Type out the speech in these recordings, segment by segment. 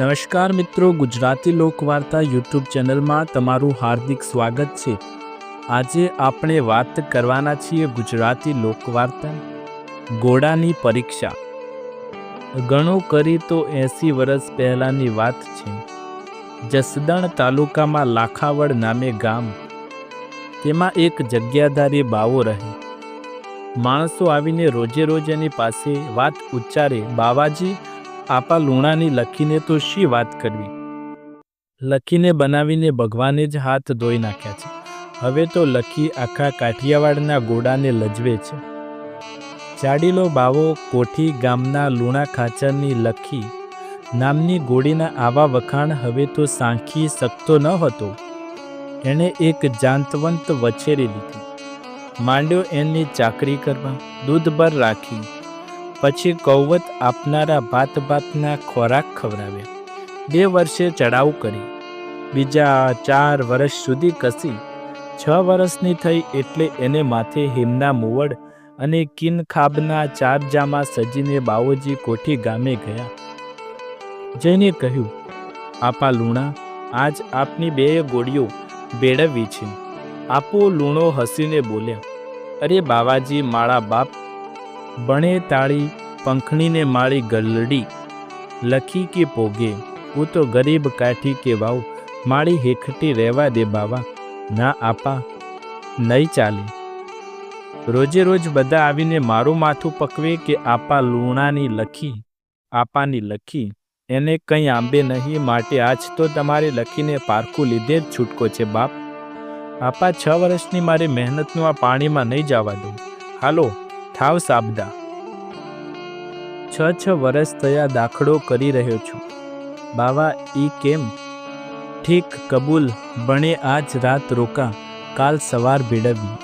નમસ્કાર મિત્રો, ગુજરાતી લોકવાર્તા યુટ્યુબ ચેનલમાં તમારું હાર્દિક સ્વાગત છે. આજે આપણે વાત કરવાના છીએ ગુજરાતી લોકવાર્તા ઘોડાની પરીક્ષા. ઘણું કરી તો એંસી વર્ષ પહેલાંની વાત છે. જસદણ તાલુકામાં લાખાવડ નામે ગામ. તેમાં એક જગ્યાધારી બાવો રહે. માણસો આવીને રોજે રોજ એની પાસે વાત ઉચ્ચારે, બાવાજી આપા લુણાની લખીને તો શી વાત કરવી? લખીને બનાવીને ભગવાને જ હાથ ધોઈ નાખ્યા છે. હવે તો લખી આખા કાઠિયાવાડના ગોડાને લજવે છે. ચાડીલો બાવો કોઠી ગામના લુણા ખાચરની લખી, નામની ગોળીના આવા વખાણ હવે તો સાંખી શકતો ન હતો. એણે એક જાંતવંત વછેરી લીધી. માંડ્યો એની ચાકરી કરવા, દૂધભર રાખી પછી કૌવત આપનારા ભાત ભાતના ખોરાક ખવડાવ્યા બે વર્ષે ચડાવ કરી. બીજા ચાર વર્ષ સુધી કસી. છ વર્ષની થઈ એટલે એને માથે હિમના મુવડ અને કિનખાબના ચાર જામા સજીને બાવોજી કોઠી ગામે ગયા. જઈને કહ્યું, આપા લુણા, આજ આપની બે ગોળીઓ બેડવી છે. આપો લૂણો હસીને બોલ્યા, અરે બાવાજી માળા બાપ બણે તાળી પંખણીને માળી ગલડી. લખી કે પોગે, હું તો ગરીબ કાઠી કે વાવ માળી હેખટી રહેવા દે બાવા. ના આપા, નહીં ચાલે. રોજે રોજ બધા આવીને મારું માથું પકવે કે આપા લૂણાની લખી, આપાની લખી. એને કંઈ આંબે નહીં, માટે આજ તો તમારે લખીને પારખું લીધે જ છૂટકો છે બાપ. આપા છ વર્ષની મારી મહેનતનું આ પાણીમાં નહીં જવા દઉં હાલો થાવ સાબદા. છ છ વર્ષ થયા દાખલો કરી રહ્યો છું. બાવા, ઈ કેમ? ઠીક, કબૂલ બણે આજ રાત રોકા કાલ સવાર ભેળવી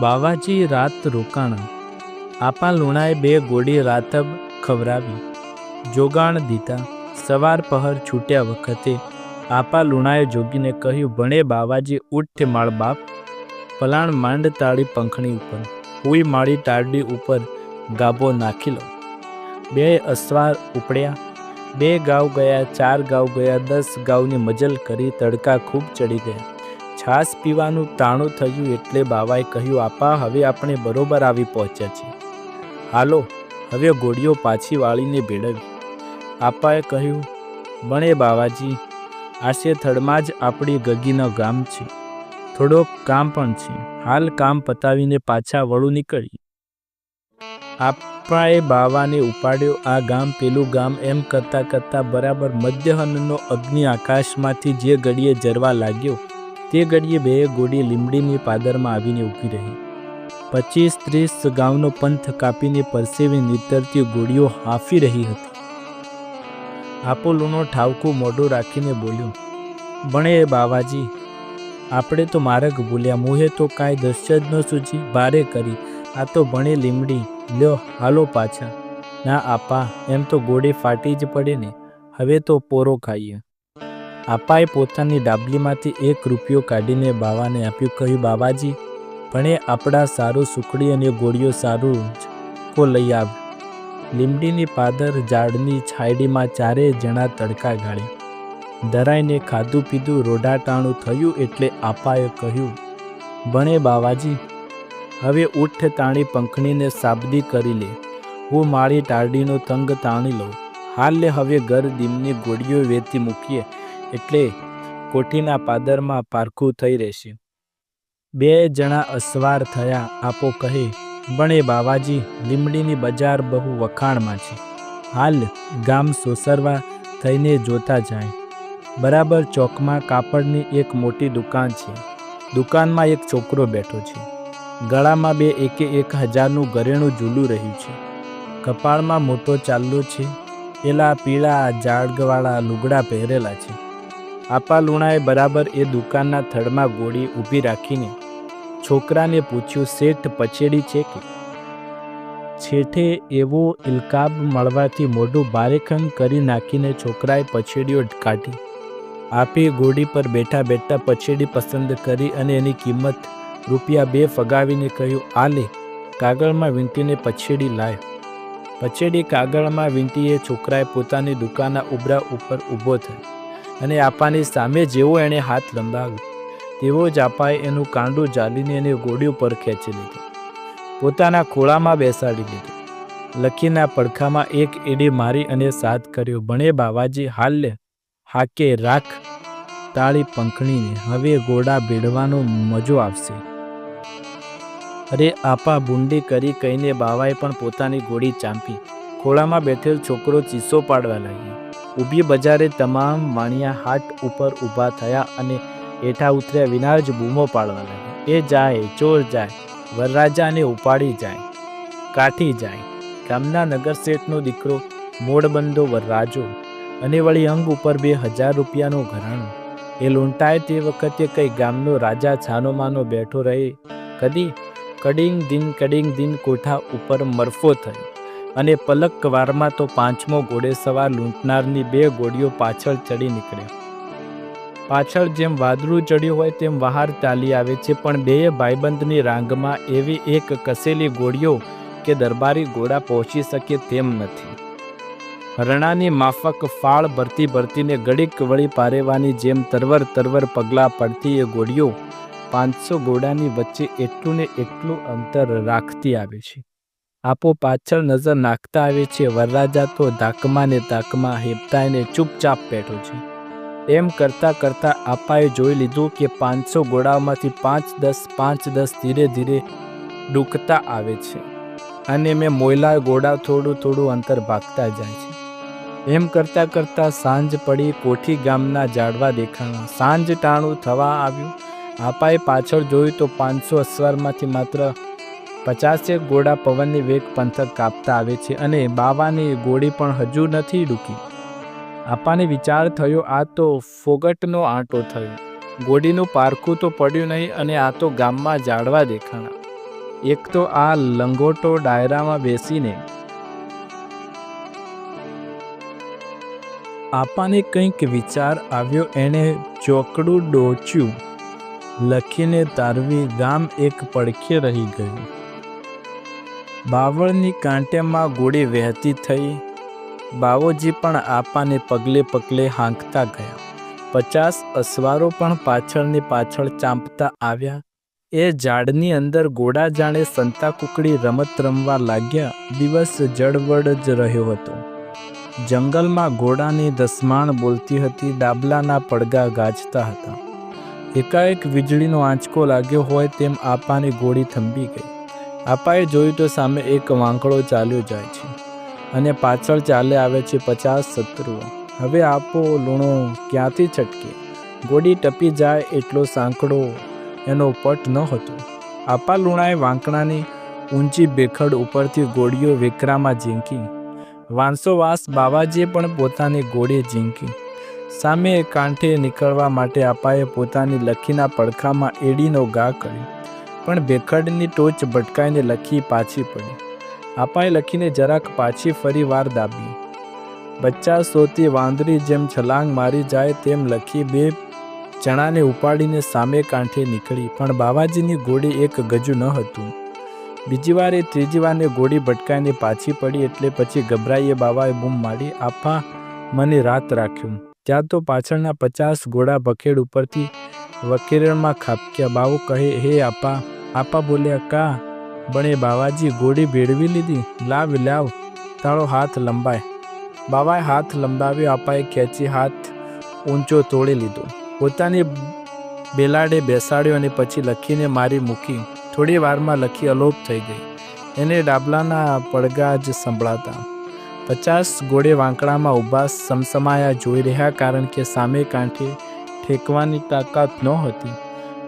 બાવાજી, રાત રોકાણા. આપા લુણાએ બે ગોળી રાતબ ખવરાવી જોગાણ દીધા. સવાર પહર છૂટ્યા વખતે આપા લુણાએ જોગીને કહ્યું, ભણે બાવાજી, ઉઠ માળ બાપ. પલાણ માંડ તાળી પંખણી ઉપર. હુઈ માળી તારડી ઉપર ગાભો નાખી લો બે અસવાર ઉપડ્યા, બે ગાવ ગયા, ચાર ગાવ ગયા, દસ ગાવની મજલ કરી તડકા ખૂબ ચડી ગયા. છાસ પીવાનું તાણું થયું એટલે બાવાએ કહ્યું, આપા, હવે આપણે બરોબર આવી પહોંચ્યા છીએ. હાલો, હવે ગોળીઓ પાછી વાળીને ભેળવી. આપાએ કહ્યું, બણે બાવાજી આશે થડમાં જ આપણી ગગીનો ગામ છે. થોડોક કામ પણ છે. હાલ કામ પતાવીને પાછા વળું નીકળી. આપણાએ બાવાને ઉપાડ્યો આ ગામ પેલું ગામ એમ કરતાં કરતાં બરાબર મધ્યહનનો અગ્નિ આકાશમાંથી જે ઘડીએ જરવા લાગ્યો, તે ઘડીએ બે ગોળી લીમડીની પાદરમાં આવીને ઊભી રહી. પચીસ ત્રીસ ગામનો પંથ કાપીને પરસેવી નીતરતી ગોળીઓ હાંફી રહી હતી. આપોલોનો ઠાવકું મોઢું રાખીને બોલ્યો ભણે બાવાજી આપણે તો માર્ગ ભૂલ્યા, મોહે તો કાંઈ દૃશ્ય જ ન સૂચી ભારે કરી, આ તો ભણે લીમડી, લ્યો, હાલો પાછા. ના આપા, એમ તો ગોળી ફાટી જ પડે ને, હવે તો પોરો ખાઈએ. આપાએ પોતાની ડાબલીમાંથી એક રૂપિયો કાઢીને બાવાને આપ્યું, કહ્યું, બાવાજી, ભણે આપણા સારું સુખડી અને ગોળીઓ સારું જ. કો લઈ આવ. લીમડીની પાદર, ઝાડની છાયડીમાં ચારેય જણા તડકા ગાળ્યા. ધરાઈને ખાધું પીધું રોઢાટાણું થયું એટલે આપાએ કહ્યું ભણે બાવાજી, હવે ઉઠ તાણી પંખણીને સાબદી કરી લે. હું મારી ટાળડીનો તંગ તાણી લઉં. હાલ હવે ઘર દીમની ગોળીઓ વેચી મૂકીએ. એટલે કોઠીના પાદરમાં પારખું થઈ રહેશે. બે જણા અસવાર થયા. આપો કહે ભણે બાવાજી, લીમડીની બજાર બહુ વખાણમાં છે. હાલ ગામ સોસરવા થઈને જોતા જાય. બરાબર ચોકમાં કાપડની એક મોટી દુકાન છે. દુકાનમાં એક છોકરો બેઠો છે. ગળામાં બે એકે એક હજારનું ઘરેણું ઝૂલું રહ્યું છે. કપાળમાં મોટો ચાલ્લો છે. પેલા પીળા જાડગવાળા લુગડા પહેરેલા છે. આપા લુણાએ બરાબર એ દુકાનના થડમાં ગોળી ઊભી રાખીને છોકરાને પૂછ્યું, શેઠ, પછેડી છે કે? છેઠે એવો ઇલકાબ મળવાથી મોઢું ભારેખંગ કરી નાખીને છોકરાએ પછેડીઓ કાઢી. આપી ઘોડી પર બેઠા બેઠા પછેડી પસંદ કરી અને એની કિંમત રૂપિયા બે ફગાવીને કહ્યું આ લે કાગળમાં વીંટીને પછેડી લાય. પછેડી કાગળમાં વીંટીએ છોકરાએ પોતાની દુકાનના ઉભરા ઉપર ઊભો થયો અને આપાની સામે જેવો એણે હાથ લંબાવ્યો. તેવો જ આપાએ એનું કાંડું જાલીને એને ગોળી ઉપર ખેંચી લીધું. પોતાના ખોળામાં બેસાડી લીધું. લખીના પડખામાં એક એડી મારી અને સાથ કર્યો, ભણે બાવાજી, હાલ લે. હાકે રાખ, તાળી પંખણીને હવે ગોડા ભેળવાનો મજો આવશે. અરે આપા બુંડી કરી કહીને બાવાએ પણ પોતાની ગોળી ચાંપી. ખોળામાં બેઠેલ છોકરો ચીસો પાડવા લાગ્યો. ઊભી બજારે તમામ વાણિયા હાટ ઉપર ઊભા થયા અને હેઠા ઉતર્યા વિના જ બૂમો પાડવા લાગ્યા. એ જાય, ચોર જાય, વરરાજાને ઉપાડી જાય, કાઠી જાય. ગામના નગરશેઠનો દીકરો, મોડબંધો વરરાજો અને વળી અંગ ઉપર બે હજાર રૂપિયાનું ઘરાણું. એ લૂંટાય તે વખતે કઈ ગામનો રાજા છાનોમાનો બેઠો રહે. કદી? કડિંગ દિન કડિંગ દિન કોઠા ઉપર મરફો થયો. અને પલક વારમાં તો પાંચમો ઘોડેસવાર લૂંટનારની બે ગોળીઓ પાછળ ચડી નીકળ્યો. પાછળ જેમ વાદળું ચડ્યું હોય તેમ વહાર ચાલી આવે છે, પણ બે ભાઈબંધની રાંગમાં એવી એક કસેલી ગોળીઓ કે દરબારી ઘોડા પહોંચી શકે તેમ નથી. હરણાની માફક ફાળ ભરતી ભરતીને ગળીક વળી પારેવાની જેમ તરવર તરવર પગલાં પડતી એ ગોળીઓ પાંચસો ગોડાની વચ્ચે એટલું ને એટલું અંતર રાખતી આવે છે. આપો પાછળ નજર નાખતા આવે છે, વરરાજા તો ધાકમાં ને ધાકમાં હેપતાઈને ચૂપચાપ બેઠો છે. એમ કરતાં કરતાં આપાએ જોઈ લીધું કે પાંચસો ગોળામાંથી પાંચ દસ પાંચ દસ ધીરે ધીરે ડૂકતા આવે છે. અને મેં મોયલા ગોળા થોડું થોડું અંતર ભાગતા જાય છે. એમ કરતાં કરતાં સાંજ પડી કોઠી ગામના ઝાડવા દેખાણા. સાંજ ટાણું થવા આવ્યું. આપાએ પાછળ જોયું તો પાંચસો અસવારમાંથી માત્ર પચાસેક ગોળા પવનની વેગ પંથક કાપતા આવે છે અને બાવાની ગોળી પણ હજુ નથી ડૂકી. આપાને વિચાર થયો, આ તો ફોગટનો આંટો થયો. ગોળીનું પારખું તો પડ્યું નહીં અને આ તો ગામમાં ઝાડવા દેખાણા. એક તો આ લંગોટો ડાયરામાં બેસીને આપાને કંઈક વિચાર આવ્યો, એણે ચોકડું ડોચ્યું. લખીને તારવી ગામ એક પડખે રહી ગયું. બાવળની કાંટેમાં ગોળી વહેતી થઈ. બાવોજી પણ આપાને પગલે પગલે હાંકતા ગયા. પચાસ અસવારો પણ પાછળની પાછળ ચાંપતા આવ્યા. એ ઝાડની અંદર ગોડા જાણે સંતા કુકડી રમત રમવા લાગ્યા. દિવસ જળવડ જ રહ્યો હતો. જંગલમાં ઘોડાની દસમાણ બોલતી હતી, ડાબલાના પડગા ગાજતા હતા. એકાએક વીજળીનો આંચકો લાગ્યો હોય તેમ આપાની ગોળી થંભી ગઈ. આપાએ જોયું તો સામે એક વાંકડો ચાલ્યો જાય છે અને પાછળ ચાલે આવે છે પચાસ શત્રુઓ. હવે આપો લૂણો ક્યાંથી છટકે? ગોળી ટપી જાય એટલો સાંકડો એનો પટ ન હતો. આપા લૂણાએ વાંકણાની ઊંચી બેખડ ઉપરથી ગોળીઓ વેકરામાં ઝીંકી. વાંસોવાસ બાવાજીએ પણ પોતાની ગોળી ઝીંકી. સામે કાંઠે નીકળવા માટે આપાએ પોતાની લખીના પડખામાં એડીનો ઘા કર્યો. પણ ભેખડની ટોચ ભટકાઈને લખી પાછી પડી. આપાએ લખીને જરાક પાછી ફરી વાર દાબી. બચ્ચા, સોતી, વાંદરી જેમ છલાંગ મારી જાય તેમ લખી બે ચણાને ઉપાડીને સામે કાંઠે નીકળી. પણ બાવાજીની ગોળી એક ગજુ ન હતું. બીજી વાર એ ત્રીજી વારને ગોળી ભટકાઈને પાછી પડી એટલે પછી ગભરાઈએ બાવાએ બૂમ મારી, આપા, મને રાત રાખ્યું. ત્યાં તો પાછળના પચાસ ઘોડા બખેડ ઉપરથી વકેરણમાં ખાપક્યા બાવો કહે, હે આપા આપા બોલ્યા, કા? બણે બાવાજી ગોળી ભેળવી લીધી? લાવ લાવ, તારો હાથ લંબાય. બાવાએ હાથ લંબાવ્યો આપાએ ખેંચી હાથ ઊંચો તોડી લીધો. પોતાની બેલાડે બેસાડ્યો અને પછી લખીને મારી મૂકી. થોડી વારમાં લખી અલોપ થઈ ગઈ. એને ડાબલાના પડગા જ સંભળાતા. પચાસ ગોળે વાંકડામાં ઊભા સમસમાયા જોઈ રહ્યા કારણ કે સામે કાંઠે ઠેકવાની તાકાત નહોતી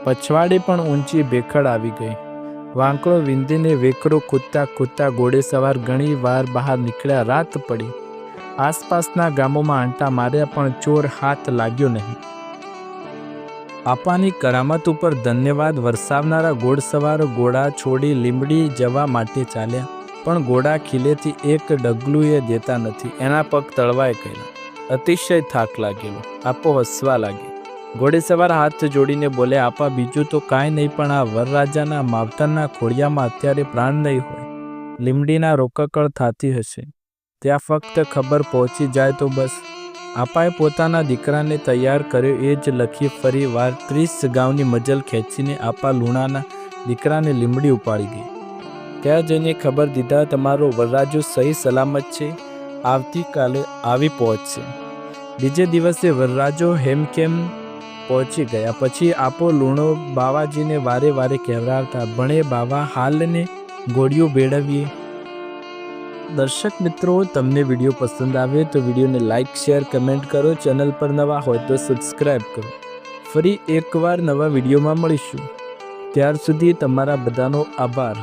પછવાડે પણ ઊંચી ભેખડ આવી ગઈ. વાંકડો વિંધીને વેકરો કૂદતા કૂદતા ઘોડે સવાર ઘણી વાર બહાર નીકળ્યા રાત પડી. આસપાસના ગામોમાં આંટા માર્યા પણ ચોર હાથ લાગ્યો નહીં. આપાની કરામત ઉપર ધન્યવાદ વરસાવનારા ઘોડસવારો ઘોડા છોડી લીંબડી જવા માટે ચાલ્યા. પણ ઘોડા ખીલેથી એક ડગલું એ દેતા નથી. એના પગ તળવાય ગયેલા અતિશય થાક લાગેલો આપો હસવા લાગે ઘોડેસવાર હાથ જોડીને બોલે આપા, બીજું તો કાંઈ નહીં, પણ આ વરરાજાના માવતરના ખોડિયામાં અત્યારે પ્રાણ નહીં હોય. લીમડીના રોકકળ થતી હશે. ત્યાં ફક્ત ખબર પહોંચી જાય તો બસ. આપાએ પોતાના દીકરાને તૈયાર કર્યો એ જ લખી ફરી વાર ત્રીસ ગાઉની મજલ ખેંચીને આપા લુણાના દીકરાને લીમડી ઉપાડી ગઈ. ત્યાં જઈને ખબર દીધા, તમારો વરરાજો સહી સલામત છે, આવતીકાલે આવી પહોંચશે. બીજે દિવસે વરરાજો હેમકેમ પહોંચી ગયા. પછી આપો લૂણો બાવાજીને વારે વારે કહેવડાવતા ભણે બાવા, હાલને ગોળીઓ ભેળવીએ દર્શક મિત્રો, તમને વીડિયો પસંદ આવે તો વિડીયોને લાઇક શેર, કમેન્ટ કરો. ચેનલ પર નવા હોય તો સબસ્ક્રાઈબ કરો. ફરી એકવાર નવા વિડીયોમાં મળીશું. ત્યાર સુધી તમારા બધાનો આભાર.